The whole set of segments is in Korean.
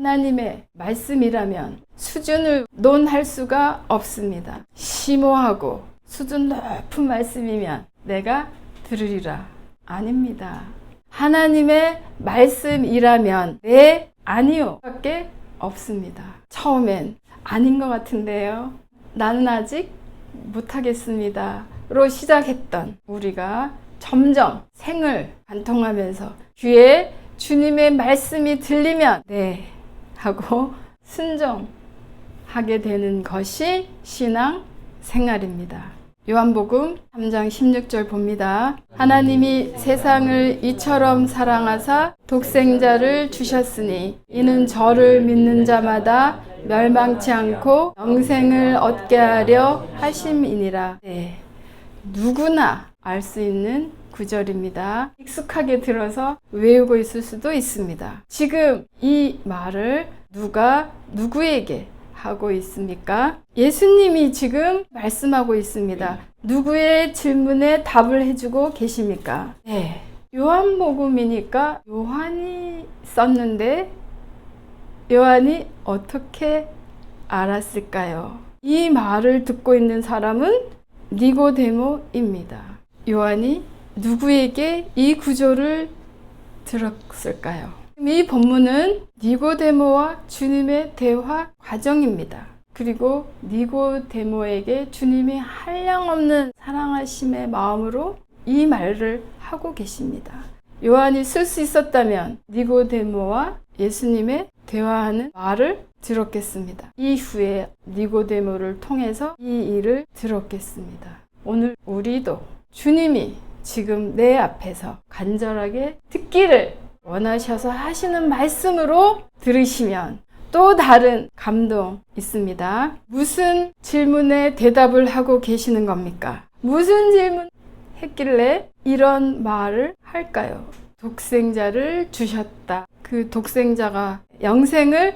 하나님의 말씀이라면 수준을 논할 수가 없습니다. 심오하고 수준 높은 말씀이면 내가 들으리라. 아닙니다. 하나님의 말씀이라면 네, 아니요. 밖에 없습니다. 처음엔 아닌 것 같은데요. 나는 아직 못하겠습니다. 로 시작했던 우리가 점점 생을 관통하면서 귀에 주님의 말씀이 들리면 네 하고 순종하게 되는 것이 신앙 생활입니다. 요한복음 3장 16절 봅니다. 하나님이 세상을 이처럼 사랑하사 독생자를 주셨으니 이는 저를 믿는 자마다 멸망치 않고 영생을 얻게 하려 하심이니라. 네. 누구나 알 수 있는 구절입니다. 익숙하게 들어서 외우고 있을 수도 있습니다. 지금 이 말을 누가 누구에게 하고 있습니까? 예수님이 지금 말씀하고 있습니다. 누구의 질문에 답을 해주고 계십니까? 네. 요한복음이니까 요한이 썼는데 요한이 어떻게 알았을까요? 이 말을 듣고 있는 사람은 니고데모입니다. 요한이 누구에게 이 구조를 들었을까요? 이 본문은 니고데모와 주님의 대화 과정입니다. 그리고 니고데모에게 주님이 한량없는 사랑하심의 마음으로 이 말을 하고 계십니다. 요한이 쓸 수 있었다면 니고데모와 예수님의 대화하는 말을 들었겠습니다. 이후에 니고데모를 통해서 이 일을 들었겠습니다. 오늘 우리도 주님이 지금 내 앞에서 간절하게 듣기를 원하셔서 하시는 말씀으로 들으시면 또 다른 감동 있습니다. 무슨 질문에 대답을 하고 계시는 겁니까? 무슨 질문 했길래 이런 말을 할까요? 독생자를 주셨다. 그 독생자가 영생을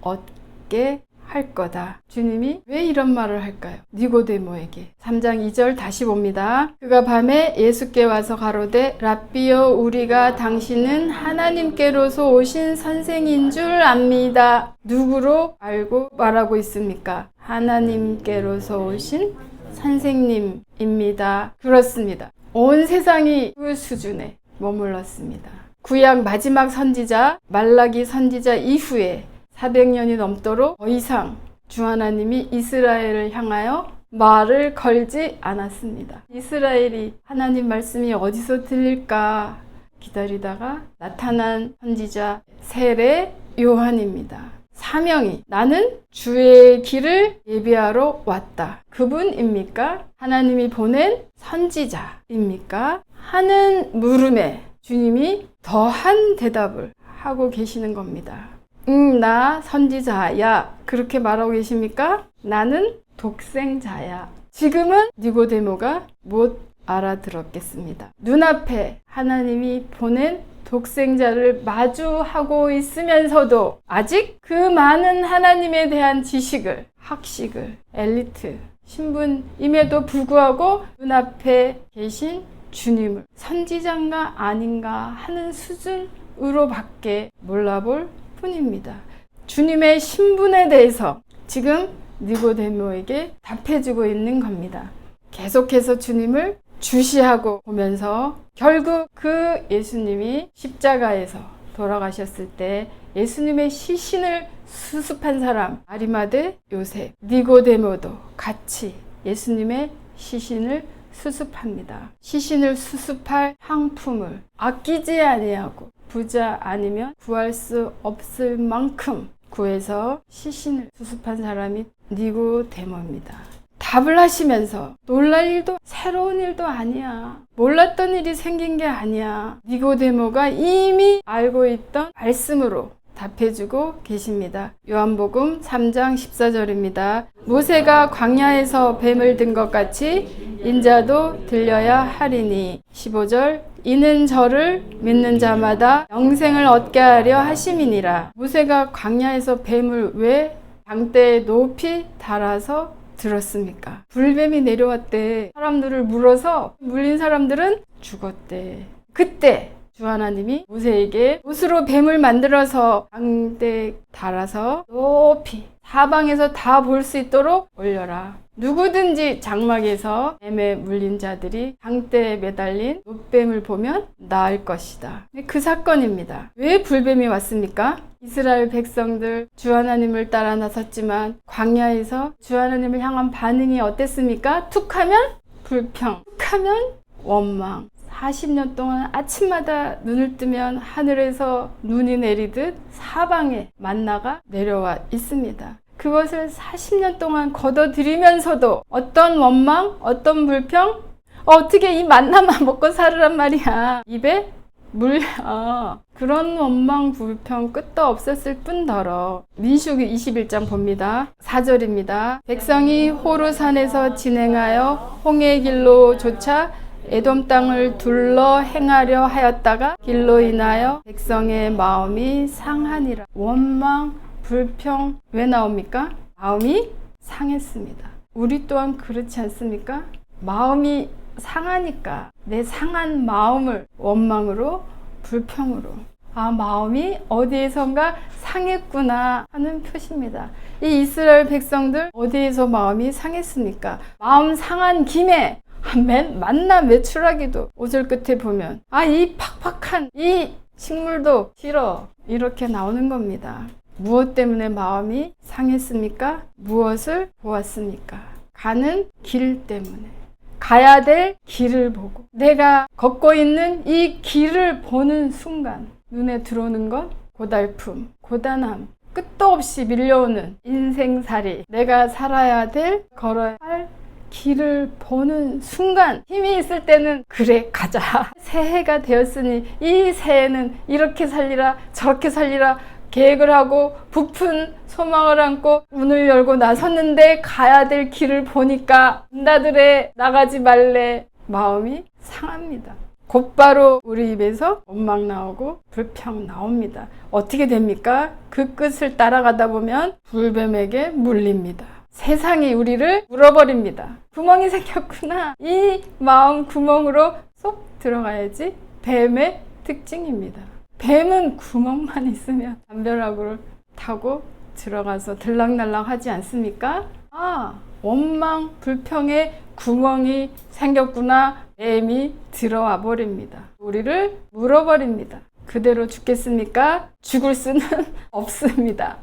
얻게 할 거다. 주님이 왜 이런 말을 할까요? 니고데모에게. 3장 2절 다시 봅니다. 그가 밤에 예수께 와서 가로되 랍비여 우리가 당신은 하나님께로서 오신 선생인 줄 압니다. 누구로 알고 말하고 있습니까? 하나님께로서 오신 선생님입니다. 그렇습니다. 온 세상이 그 수준에 머물렀습니다. 구약 마지막 선지자 말라기 선지자 이후에 400년이 넘도록 더 이상 주 하나님이 이스라엘을 향하여 말을 걸지 않았습니다. 이스라엘이 하나님 말씀이 어디서 들릴까 기다리다가 나타난 선지자 세례 요한입니다. 사명이 나는 주의 길을 예비하러 왔다. 그분입니까? 하나님이 보낸 선지자입니까? 하는 물음에 주님이 더한 대답을 하고 계시는 겁니다. 응, 나 선지자야. 그렇게 말하고 계십니까? 나는 독생자야. 지금은 니고데모가 못 알아들었겠습니다. 눈앞에 하나님이 보낸 독생자를 마주하고 있으면서도 아직 그 많은 하나님에 대한 지식을, 학식을, 엘리트, 신분임에도 불구하고 눈앞에 계신 주님을 선지자인가 아닌가 하는 수준으로밖에 몰라볼 뿐입니다. 주님의 신분에 대해서 지금 니고데모에게 답해주고 있는 겁니다. 계속해서 주님을 주시하고 보면서 결국 그 예수님이 십자가에서 돌아가셨을 때 예수님의 시신을 수습한 사람 아리마데 요셉 니고데모도 같이 예수님의 시신을 수습합니다. 시신을 수습할 향품을 아끼지 아니하고 부자 아니면 구할 수 없을 만큼 구해서 시신을 수습한 사람이 니고데모입니다. 답을 하시면서 놀랄 일도 새로운 일도 아니야. 몰랐던 일이 생긴 게 아니야. 니고데모가 이미 알고 있던 말씀으로 답해주고 계십니다. 요한복음 3장 14절입니다. 모세가 광야에서 뱀을 든 것 같이 인자도 들려야 하리니 15절 이는 저를 믿는 자마다 영생을 얻게 하려 하심이니라. 모세가 광야에서 뱀을 왜 장대에 높이 달아서 들었습니까? 불뱀이 내려왔대. 사람들을 물어서 물린 사람들은 죽었대. 그때 주 하나님이 모세에게 못으로 뱀을 만들어서 장대 달아서 높이 사방에서 다 볼 수 있도록 올려라. 누구든지 장막에서 뱀에 물린 자들이 장대에 매달린 노뱀을 보면 나을 것이다. 그 사건입니다. 왜 불뱀이 왔습니까? 이스라엘 백성들 주 하나님을 따라 나섰지만 광야에서 주 하나님을 향한 반응이 어땠습니까? 툭하면 불평, 툭하면 원망. 40년 동안 아침마다 눈을 뜨면 하늘에서 눈이 내리듯 사방에 만나가 내려와 있습니다. 그것을 40년 동안 걷어들이면서도 어떤 원망, 어떤 불평, 어떻게 이 만나만 먹고 살으란 말이야. 입에 물려. 그런 원망, 불평 끝도 없었을 뿐더러 민수기 21장 봅니다. 4절입니다. 백성이 호르산에서 진행하여 홍해 길로 조차 에돔 땅을 둘러 행하려 하였다가 길로 인하여 백성의 마음이 상하니라. 원망, 불평 왜 나옵니까? 마음이 상했습니다. 우리 또한 그렇지 않습니까? 마음이 상하니까 내 상한 마음을 원망으로 불평으로 아 마음이 어디에선가 상했구나 하는 표시입니다. 이 이스라엘 백성들 어디에서 마음이 상했습니까? 마음 상한 김에 맨 만나 매출하기도 오절 끝에 보면 아 이 팍팍한 이 식물도 싫어 이렇게 나오는 겁니다. 무엇 때문에 마음이 상했습니까? 무엇을 보았습니까? 가는 길 때문에 가야 될 길을 보고 내가 걷고 있는 이 길을 보는 순간 눈에 들어오는 건 고달픔, 고단함, 끝도 없이 밀려오는 인생살이 내가 살아야 될 걸어야 할 길을 보는 순간 힘이 있을 때는 그래 가자 새해가 되었으니 이 새해는 이렇게 살리라 저렇게 살리라 계획을 하고 부푼 소망을 안고 문을 열고 나섰는데 가야 될 길을 보니까 나들에 나가지 말래 마음이 상합니다. 곧바로 우리 입에서 원망 나오고 불평 나옵니다. 어떻게 됩니까? 그 끝을 따라가다 보면 불뱀에게 물립니다. 세상이 우리를 물어버립니다. 구멍이 생겼구나. 이 마음 구멍으로 쏙 들어가야지 뱀의 특징입니다. 뱀은 구멍만 있으면 담벼락을 타고 들어가서 들락날락 하지 않습니까? 아, 원망, 불평에 구멍이 생겼구나. 뱀이 들어와 버립니다. 우리를 물어버립니다. 그대로 죽겠습니까? 죽을 수는 없습니다.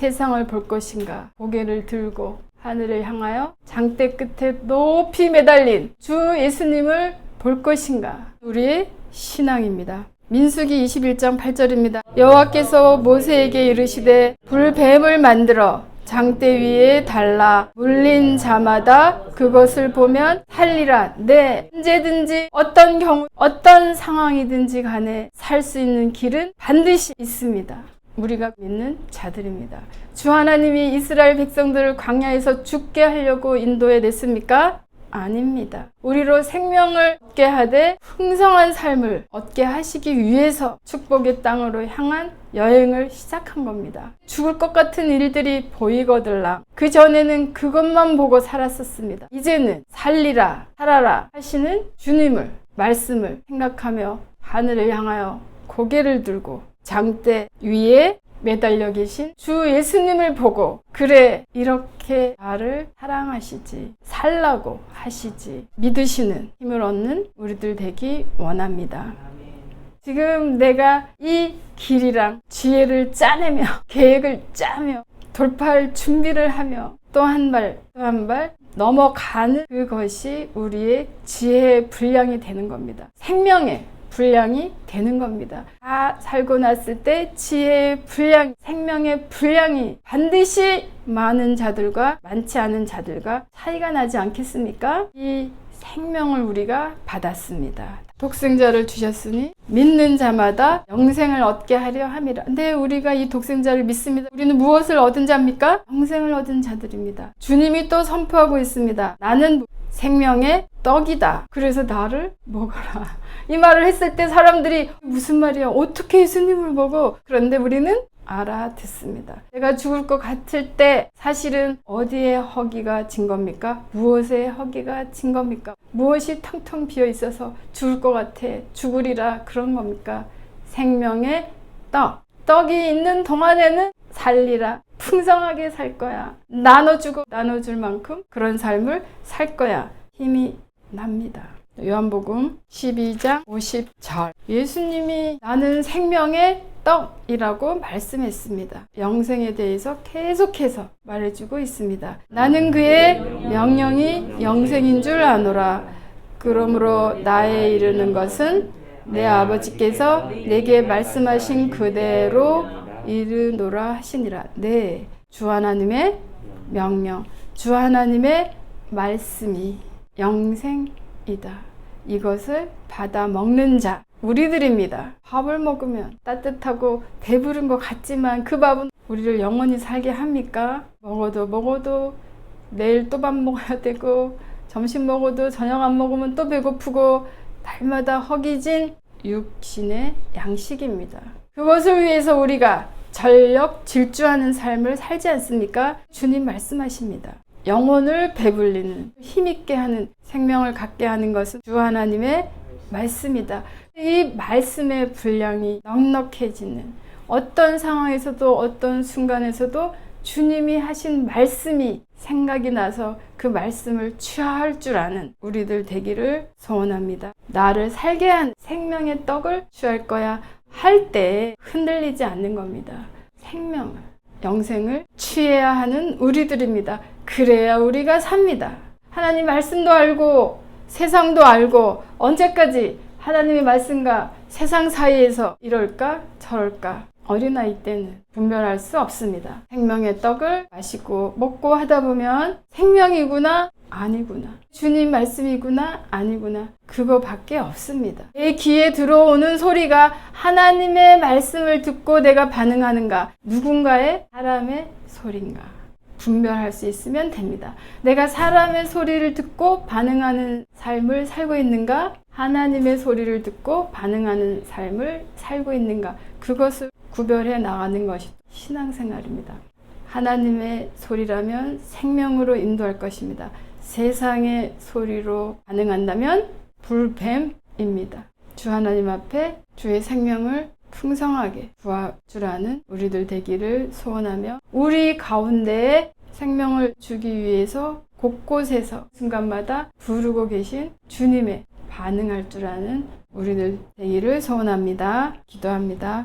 세상을 볼 것인가? 고개를 들고 하늘을 향하여 장대 끝에 높이 매달린 주 예수님을 볼 것인가? 우리의 신앙입니다. 민수기 21장 8절입니다. 여호와께서 모세에게 이르시되 불뱀을 만들어 장대 위에 달라 물린 자마다 그것을 보면 살리라. 네, 언제든지 어떤 경우 어떤 상황이든지 간에 살 수 있는 길은 반드시 있습니다. 우리가 믿는 자들입니다. 주 하나님이 이스라엘 백성들을 광야에서 죽게 하려고 인도해 냈습니까? 아닙니다. 우리로 생명을 얻게 하되 풍성한 삶을 얻게 하시기 위해서 축복의 땅으로 향한 여행을 시작한 겁니다. 죽을 것 같은 일들이 보이거들랑 그 전에는 그것만 보고 살았었습니다. 이제는 살리라, 살아라 하시는 주님을 말씀을 생각하며 하늘을 향하여 고개를 들고 장대 위에 매달려 계신 주 예수님을 보고 그래 이렇게 나를 사랑하시지 살라고 하시지 믿으시는 힘을 얻는 우리들 되기 원합니다. 지금 내가 이 길이랑 지혜를 짜내며 계획을 짜며 돌파할 준비를 하며 또 한 발 또 한 발 넘어가는 그것이 우리의 지혜의 분량이 되는 겁니다. 생명의 분량이 되는 겁니다. 다 살고 났을 때 지혜의 분량, 생명의 분량이 반드시 많은 자들과 많지 않은 자들과 차이가 나지 않겠습니까? 이 생명을 우리가 받았습니다. 독생자를 주셨으니 믿는 자마다 영생을 얻게 하려 함이라. 근데 우리가 이 독생자를 믿습니다. 우리는 무엇을 얻은 자입니까? 영생을 얻은 자들입니다. 주님이 또 선포하고 있습니다. 나는 생명의 떡이다. 그래서 나를 먹어라. 이 말을 했을 때 사람들이 무슨 말이야? 어떻게 예수님을 먹어? 그런데 우리는 알아듣습니다. 내가 죽을 것 같을 때 사실은 어디에 허기가 진 겁니까? 무엇에 허기가 진 겁니까? 무엇이 텅텅 비어 있어서 죽을 것 같아 죽으리라 그런 겁니까? 생명의 떡. 떡이 있는 동안에는 살리라. 풍성하게 살 거야. 나눠주고 나눠줄 만큼 그런 삶을 살 거야. 힘이 납니다. 요한복음 12장 50절. 예수님이 나는 생명의 떡이라고 말씀했습니다. 영생에 대해서 계속해서 말해주고 있습니다. 나는 그의 명령이 영생인 줄 아노라. 그러므로 나에 이르는 것은 내 아버지께서 내게 말씀하신 그대로 이르노라 하시니라. 네. 주 하나님의 명령, 주 하나님의 말씀이 영생이다. 이것을 받아 먹는 자, 우리들입니다. 밥을 먹으면 따뜻하고 배부른 것 같지만 그 밥은 우리를 영원히 살게 합니까? 먹어도 먹어도 내일 또 밥 먹어야 되고 점심 먹어도 저녁 안 먹으면 또 배고프고 날마다 허기진 육신의 양식입니다. 그것을 위해서 우리가 전력 질주하는 삶을 살지 않습니까? 주님 말씀하십니다. 영혼을 배불리는 힘있게 하는 생명을 갖게 하는 것은 주 하나님의 말씀이다. 이 말씀의 분량이 넉넉해지는 어떤 상황에서도 어떤 순간에서도 주님이 하신 말씀이 생각이 나서 그 말씀을 취할 줄 아는 우리들 되기를 소원합니다. 나를 살게 한 생명의 떡을 취할 거야 할 때 흔들리지 않는 겁니다. 생명을, 영생을 취해야 하는 우리들입니다. 그래야 우리가 삽니다. 하나님 말씀도 알고 세상도 알고 언제까지 하나님의 말씀과 세상 사이에서 이럴까 저럴까 어린아이 때는 분별할 수 없습니다. 생명의 떡을 마시고 먹고 하다 보면 생명이구나 아니구나 주님 말씀이구나 아니구나 그거밖에 없습니다. 내 귀에 들어오는 소리가 하나님의 말씀을 듣고 내가 반응하는가 누군가의 사람의 소리인가 분별할 수 있으면 됩니다. 내가 사람의 소리를 듣고 반응하는 삶을 살고 있는가? 하나님의 소리를 듣고 반응하는 삶을 살고 있는가? 그것을 구별해 나가는 것이 신앙생활입니다. 하나님의 소리라면 생명으로 인도할 것입니다. 세상의 소리로 반응한다면 불뱀입니다. 주 하나님 앞에 주의 생명을 풍성하게 부어주라는 우리들 되기를 소원하며 우리 가운데에 생명을 주기 위해서 곳곳에서 순간마다 부르고 계신 주님의 반응할 줄 아는 우리들 되기를 소원합니다. 기도합니다.